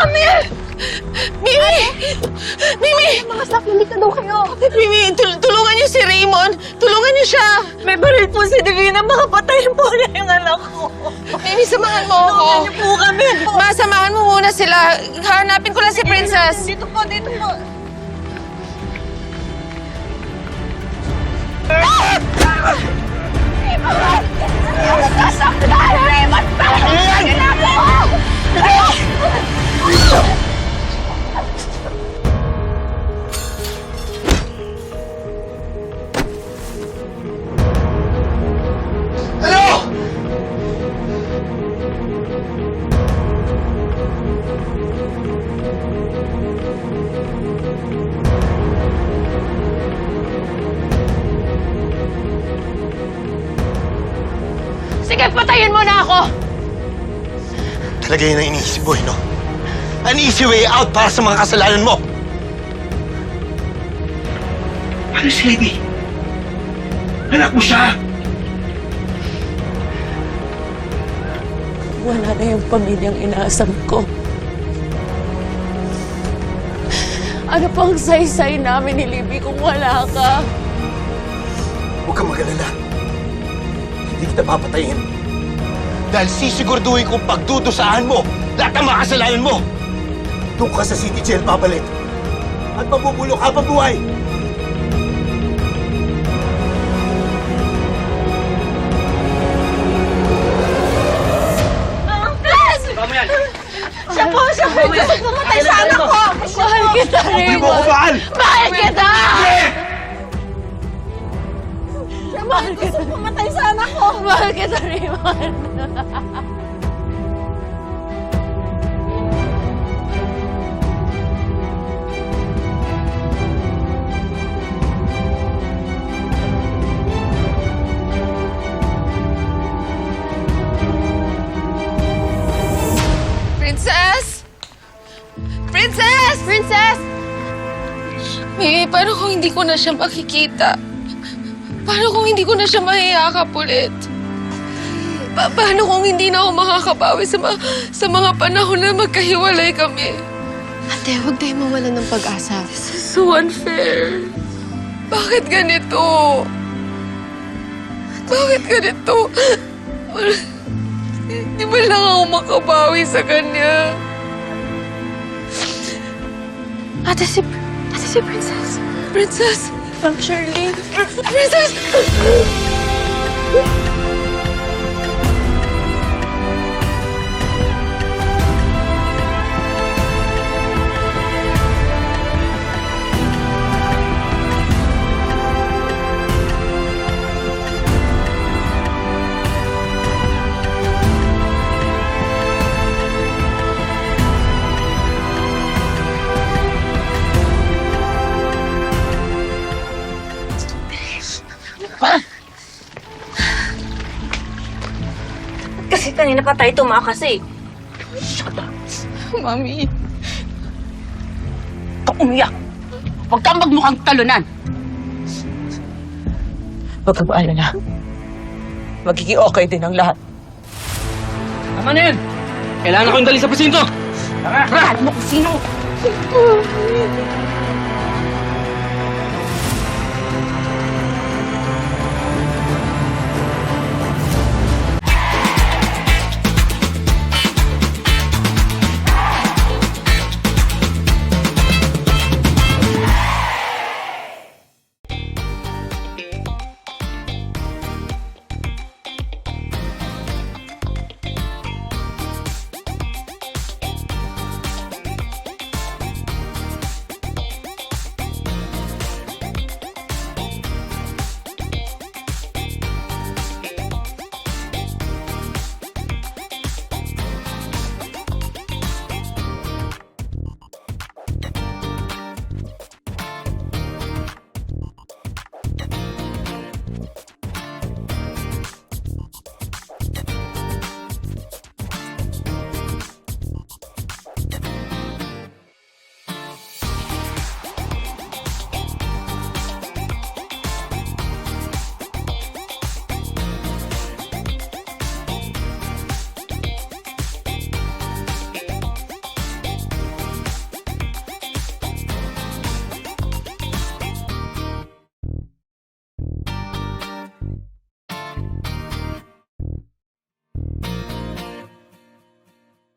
kami! Mimi! Mimi! Mga staff, ka daw kayo. Mimi, tul- tulungan niyo si Raymond. Tulungan niyo siya. May baril po si Divina. Baka patayin po niya yung anak ko. Mimi, samahan mo ako. Tulungan niyo po kami. Masamahan mo muna sila. Hanapin ko lang si Princess. Dito po, dito po. Ano? Sige, patayin mo na ako. Talaga yun ang iniisip mo, eh, no? An easy way out para sa mga kasalanan mo. Ano si Lady? Anak mo siya! Wala na yung pamilyang inaasam ko. Ano pang saysay namin ni Libby kung wala ka? Huwag kang mag-alala. Hindi kita papatayin. Dahil sisigurduhin kong pagdudusahan mo lahat ng mga kasalanan mo. Doon ka sa city jail babalik. At mabubulok habang buhay. Siya po, siya po. Pumatay sa anak ko. Mahal kita, Raymond. mahal! Mahal kita! Mahal kita. Pumatay sa anak ko. Mahal kita, Raymond. Princess! Princess! Princess! Mimi, paano kung hindi ko na siya makikita? Paano kung hindi ko na siya mahiyakap ulit? Pa- paano kung hindi na ako makakabawi sa, mga, sa mga panahon na magkahiwalay kami? Ate, huwag tayo mawalan ng pag-asa. This is so unfair. Bakit ganito? Bakit ganito? Di ba lang ako makabawi sa kanya? Ate, si... Ate, si Princess. Princess! Ma'am Shirley. Princess! Kasi kanina pa tayo tumakas eh. Mami, Kung umiyak, huwag kang magmukhang talunan. Huwag ka maalala. Magiging okay din ang lahat. Tama na yan! Kailangan akong dali sa presinto! Tara! Alam mo kung sino.